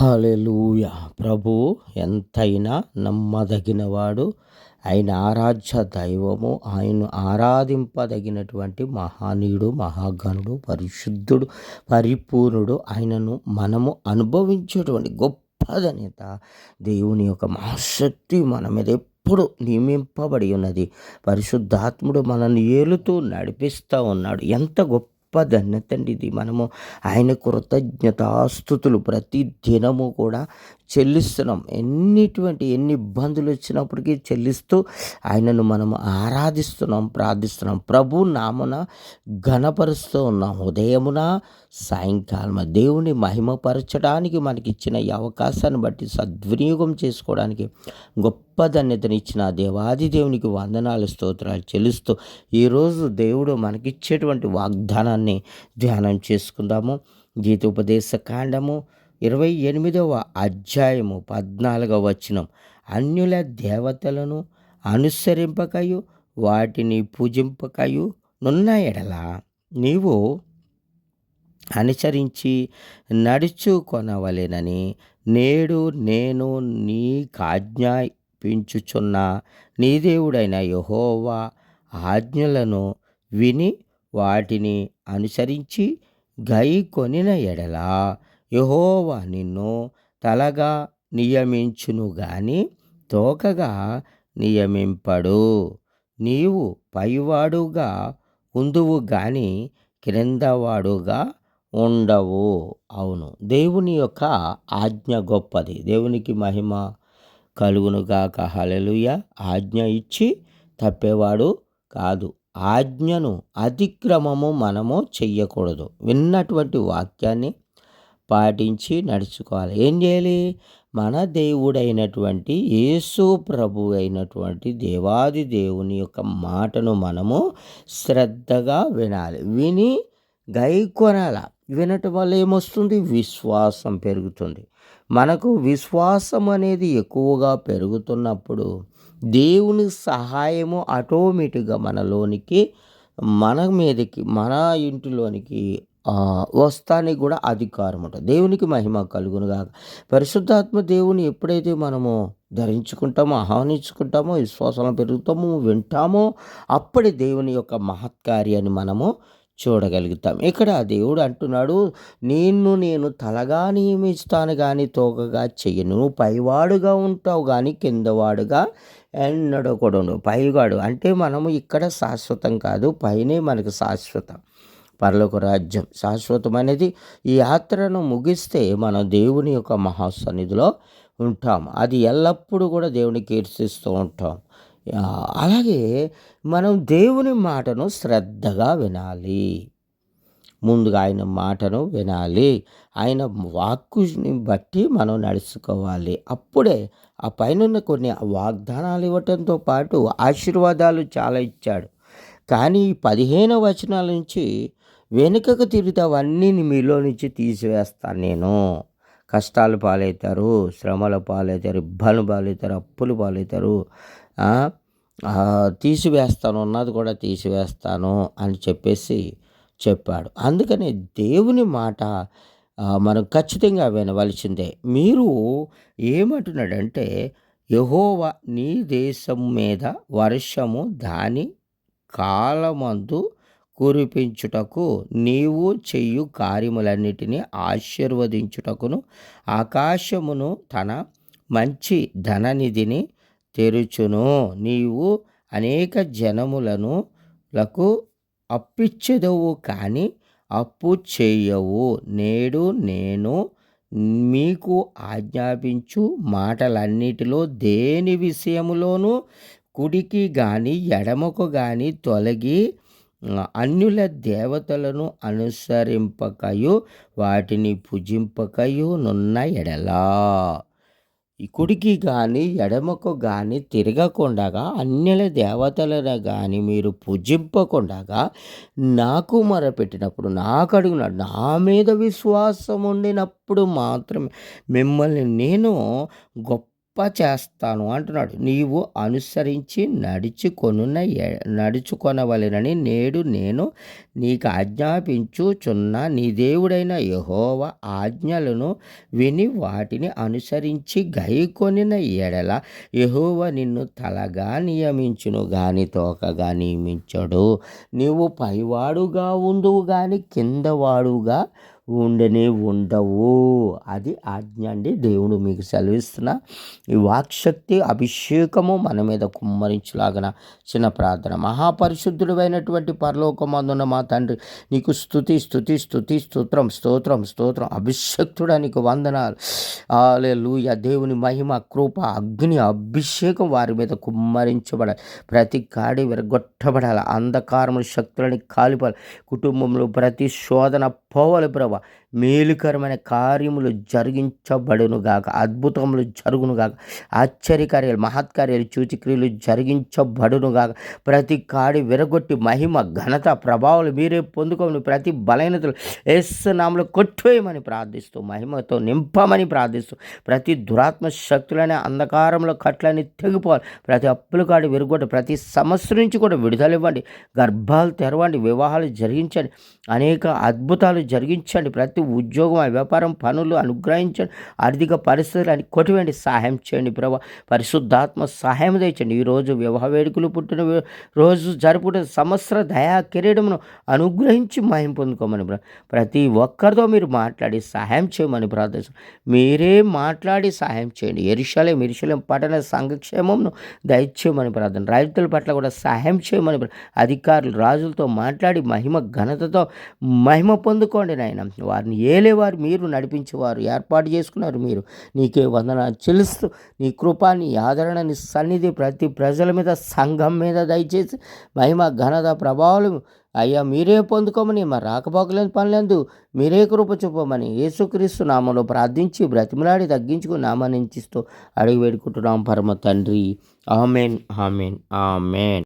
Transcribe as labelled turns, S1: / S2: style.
S1: Hallelujah ప్రభు ఎంతైనా నమ్మదగినవాడు. ఆయన ఆరాధ్య దైవము. ఆయన ఆరాధింపదగినటువంటి మహానీయుడు మహాగణుడు పరిశుద్ధుడు పరిపూర్ణుడు. ఆయనను మనము అనుభవించేటువంటి గొప్పదనేత దేవుని యొక్క మహాశక్తి మన మీద ఎప్పుడు నియమింపబడి ఉన్నది. పరిశుద్ధాత్ముడు మనల్ని ఏలుతూ నడిపిస్తూ ఉన్నాడు. ఎంత గొప్ప ధన్యత అండి ఇది. మనము ఆయన కృతజ్ఞతాస్థుతులు ప్రతి దినము కూడా చెల్లిస్తున్నాం. ఎన్నిటువంటి ఎన్ని ఇబ్బందులు వచ్చినప్పటికీ చెల్లిస్తూ ఆయనను మనం ఆరాధిస్తున్నాం ప్రార్థిస్తున్నాం. ప్రభు నామున ఘనపరుస్తూ ఉన్నాం. ఉదయమున సాయంకాలం దేవుని మహిమపరచడానికి మనకి ఇచ్చిన ఈ అవకాశాన్ని బట్టి సద్వినియోగం చేసుకోవడానికి గొప్ప ధన్యతనిచ్చిన దేవాది దేవునికి వందనాలు స్తోత్రాలు చెల్లిస్తూ ఈరోజు దేవుడు మనకిచ్చేటువంటి వాగ్దానాన్ని ధ్యానం చేసుకుందాము. గీతోపదేశ కాండము ఇరవై ఎనిమిదవ అధ్యాయము పద్నాలుగవ వచనం. అన్యుల దేవతలను అనుసరింపకయు వాటిని పూజింపకయు నున్న ఎడల నీవు అనుసరించి నడుచుకొనవలేనని నేడు నేను నీకాజ్ఞాపించుచున్న నీ దేవుడైన యహోవా ఆజ్ఞలను విని వాటిని అనుసరించి గై కొనిన ఎడల యహోవా నిన్ను తలగా నియమించును గాని తోకగా నియమింపడు. నీవు పైవాడుగా ఉందువు గాని క్రిందవాడుగా ఉండవు. అవును. దేవుని యొక్క ఆజ్ఞ గొప్పది. దేవునికి మహిమ కలుగునుగాక. హలలుయ ఆజ్ఞ ఇచ్చి తప్పేవాడు కాదు. ఆజ్ఞను అతిక్రమము మనము చెయ్యకూడదు. విన్నటువంటి వాక్యాన్ని పాటించి నడుచుకోవాలి. ఏం చేయాలి? మన దేవుడైనటువంటి యేసు ప్రభు అయినటువంటి దేవాది దేవుని యొక్క మాటను మనము శ్రద్ధగా వినాలి. విని గైకొనాల. వినటం వల్ల ఏమొస్తుంది? విశ్వాసం పెరుగుతుంది. మనకు విశ్వాసం అనేది ఎక్కువగా పెరుగుతున్నప్పుడు దేవుని సహాయము ఆటోమేటిక్గా మనలోనికి మన మీదకి మన ఇంటిలోనికి వస్తానికి కూడా అధికారం ఉంటుంది. దేవునికి మహిమ కలుగునుగా పరిశుద్ధాత్మ దేవుని ఎప్పుడైతే మనము ధరించుకుంటామో ఆహ్వానించుకుంటామో విశ్వాసం పెరుగుతామో వింటామో అప్పుడే దేవుని యొక్క మహత్కార్యాన్ని మనము చూడగలుగుతాం. ఇక్కడ దేవుడు అంటున్నాడు నిన్ను నేను తలగా నియమిస్తాను కానీ తోకగా చెయ్యను. నువ్వు పైవాడుగా ఉంటావు కానీ కిందవాడుగా ఎన్నడూ కూడా నువ్వు పైవాడు అంటే మనము ఇక్కడ శాశ్వతం కాదు పైనే మనకు శాశ్వతం. పరలోక రాజ్యం శాశ్వతమైనది ఈ యాత్రను ముగిస్తే మనం దేవుని యొక్క మహాసన్నిధిలో ఉంటాం. అది ఎల్లప్పుడూ కూడా దేవుని కీర్తిస్తూ ఉంటాం. అలాగే మనం దేవుని మాటను శ్రద్ధగా వినాలి. ముందుగా ఆయన మాటను వినాలి. ఆయన వాక్కుని బట్టి మనం నడుచుకోవాలి. అప్పుడే ఆ పైన కొన్ని వాగ్దానాలు ఇవ్వటంతో పాటు ఆశీర్వాదాలు చాలా ఇచ్చాడు. కానీ పదిహేను వచనాల నుంచి వెనుకకు తిరిగితే అవన్నీ మీలో నుంచి తీసివేస్తాను నేను. కష్టాలు పాలవుతారు శ్రమల పాలవుతారు ఇబ్బందులు పాలవుతారు అప్పులు పాలవుతారు. తీసివేస్తాను ఉన్నది కూడా తీసివేస్తాను అని చెప్పేసి చెప్పాడు. అందుకని దేవుని మాట మనం ఖచ్చితంగా వినవలసిందే. మీరు ఏమంటున్నాడంటే యహోవ నీ దేశం మీద వర్షము దాని కాలమందు కురిపించుటకు నీవు చెయ్యు కార్యములన్నిటినీ ఆశీర్వదించుటకును ఆకాశమును తన మంచి ధననిధిని తెరుచును. నీవు అనేక జనములను లకు అప్పిచ్చెదవు కానీ అప్పు చేయవు. నేడు నేను మీకు ఆజ్ఞాపించు మాటలన్నిటిలో దేని విషయములోనూ కుడికి కానీ ఎడమకు కానీ తొలగి అన్యుల దేవతలను అనుసరింపకయు వాటిని పూజింపకయు నున్న ఎడలా. ఇకుడికి కుడికి కానీ ఎడమకు కానీ తిరగకుండగా అన్యుల దేవతలను కానీ మీరు పూజింపకుండగా నాకు మొరపెట్టినప్పుడు నాకు అడుగున్నాడు నా మీద విశ్వాసం ఉండినప్పుడు మాత్రమే మిమ్మల్ని నేను గొప్ప చేస్తాను అంటున్నాడు. నీవు అనుసరించి నడుచుకొనున్న నడుచుకొనవలెనని నేడు నేను నీకు ఆజ్ఞాపించుచున్న నీ దేవుడైన యహోవ ఆజ్ఞలను విని వాటిని అనుసరించి గైకొనిన ఎడల యహోవ నిన్ను తలగా నియమించును గాని తోకగా నియమించడు. నీవు పైవాడుగా ఉండువు గాని కిందవాడుగా ఉండనే ఉండవు. అది ఆజ్ఞ అండి. దేవుడు మీకు సెలవిస్తున్న ఈ వాక్శక్తి అభిషేకము మన మీద కుమ్మరించులాగన చిన్న ప్రార్థన. మహాపరిశుద్ధుడైనటువంటి పరలోకమందున్న మా తండ్రి నీకు స్థుతి స్థుతి స్థుతి స్తోత్రం స్తోత్రం స్తోత్రం. అభిషక్తుడా నీకు వందనాలు. లూయ దేవుని మహిమ కృప అగ్ని అభిషేకం వారి మీద కుమ్మరించబడాలి ప్రతి కాడి విరగొట్టబడాలి. అంధకారము శక్తులని కాలిపాలి కుటుంబంలో ప్రతి శోధన పోవాలి ప్రభా. మేలుకరమైన కార్యములు జరిగించబడును గాక. అద్భుతములు జరుగును గాక. ఆశ్చర్యకార్యాలు మహత్కార్యాలు సూచిక్రియలు జరిగించబడునుగాక ప్రతి కాడి విరగొట్టి మహిమ ఘనత ప్రభావాలు మీరే పొందుకోమని ప్రతి బలహీనతలు ఎస్ నామలు కొట్టువేయమని ప్రార్థిస్తూ మహిమతో నింపమని ప్రార్థిస్తూ ప్రతి దురాత్మ శక్తులనే అంధకారంలో కట్లని తెగిపోవాలి. ప్రతి అప్పుల కాడి విరగొట్టి ప్రతి సమస్య నుంచి కూడా విడుదల ఇవ్వండి. గర్భాలు తెరవండి వివాహాలు జరిగించండి. అనేక అద్భుతాలు జరిగించండి. ప్రతి ఉద్యోగం ఆ వ్యాపారం పనులు అనుగ్రహించండి ఆర్థిక పరిస్థితులు కొట్టివేండి సహాయం చేయండి ప్రభా. పరిశుద్ధాత్మ సహాయం తెచ్చండి ఈరోజు వివాహ వేడుకలు పుట్టిన రోజు జరుపుట సంవత్సర దయా కిరీటమును అనుగ్రహించి మహిం పొందుకోమని ప్ర- ప్రతి ఒక్కరితో మీరు మాట్లాడి సహాయం చేయమని ప్రార్థిస్తాం మీరే మాట్లాడి సహాయం చేయండి. ఎరుషలేం ఎరుషలేం పట్టణ సంఘక్షేమంను దయచేయమని ప్రార్థన రైతుల పట్ల కూడా సహాయం చేయమని ప్ర- అధికారులు రాజులతో మాట్లాడి మహిమ ఘనతతో మహిమ పొందుకోండి నాయన. వారిని ఏలేవారు మీరు నడిపించేవారు ఏర్పాటు చేసుకున్నారు మీరు. నీకే వందన చెల్లిస్తూ నీ కృప నీ ఆదరణ నీ సన్నిధి ప్రతి ప్రజల మీద సంఘం మీద దయచేసి మహిమ ఘనత ప్రభావాలు అయ్యా మీరే పొందుకోమని మా రాకపోకలేని పనులందు మీరే కృప చూపమని యేసుక్రీస్తు నామంలో ప్రార్థించి బ్రతిమలాడి తగ్గించుకుని నామాన్ని ఇచ్చిస్తూ అడిగి వేడుకుంటున్నాం. పరమ తండ్రి. Amen amen amen.